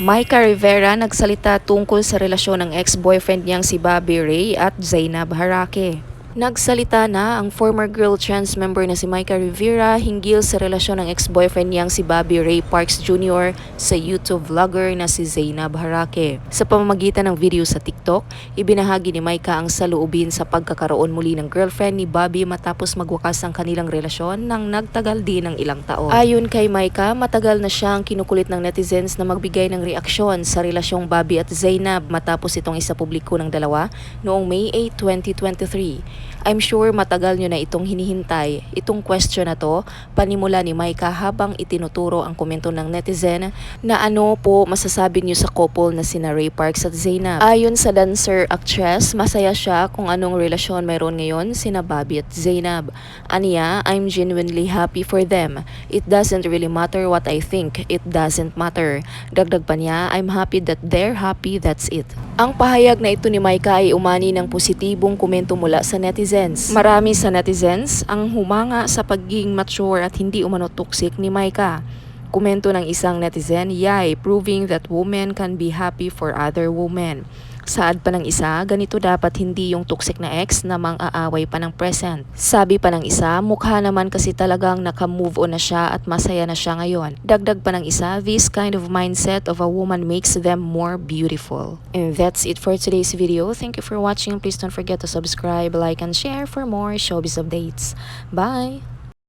Micah Rivera nagsalita tungkol sa relasyon ng ex-boyfriend niyang si Bobby Ray at Zainab Harake. Nagsalita na ang former girl trans member na si Micah Rivera hinggil sa relasyon ng ex-boyfriend niyang si Bobby Ray Parks Jr. sa YouTube vlogger na si Zainab Harake. Sa pamamagitan ng video sa TikTok, ibinahagi ni Micah ang saluubin sa pagkakaroon muli ng girlfriend ni Bobby matapos magwakas ang kanilang relasyon nang nagtagal din ng ilang taon. Ayon kay Micah, matagal na siyang kinukulit ng netizens na magbigay ng reaksyon sa relasyong Bobby at Zainab matapos itong isa publiko ng dalawa noong May 8, 2023. I'm sure matagal nyo na itong hinihintay. Itong question na to, panimula ni Micah habang itinuturo ang komento ng netizen na ano po masasabi nyo sa couple na sina Ray Parks at Zainab. Ayon sa dancer actress, masaya siya kung anong relasyon mayroon ngayon sina Bobby at Zainab. Aniya, I'm genuinely happy for them. It doesn't really matter what I think. It doesn't matter. Dagdag pa niya, I'm happy that they're happy, that's it. Ang pahayag na ito ni Micah ay umani ng positibong komento mula sa netizens. Marami sa netizens ang humanga sa pagiging mature at hindi umano toxic ni Micah. Komento ng isang netizen, yay, proving that women can be happy for other women. Saad pa ng isa, ganito dapat hindi yung toxic na ex na mang-aaway pa ng present. Sabi pa ng isa, mukha naman kasi talagang naka-move on na siya at masaya na siya ngayon. Dagdag pa ng isa, this kind of mindset of a woman makes them more beautiful. And that's it for today's video. Thank you for watching. Please don't forget to subscribe, like, and share for more showbiz updates. Bye!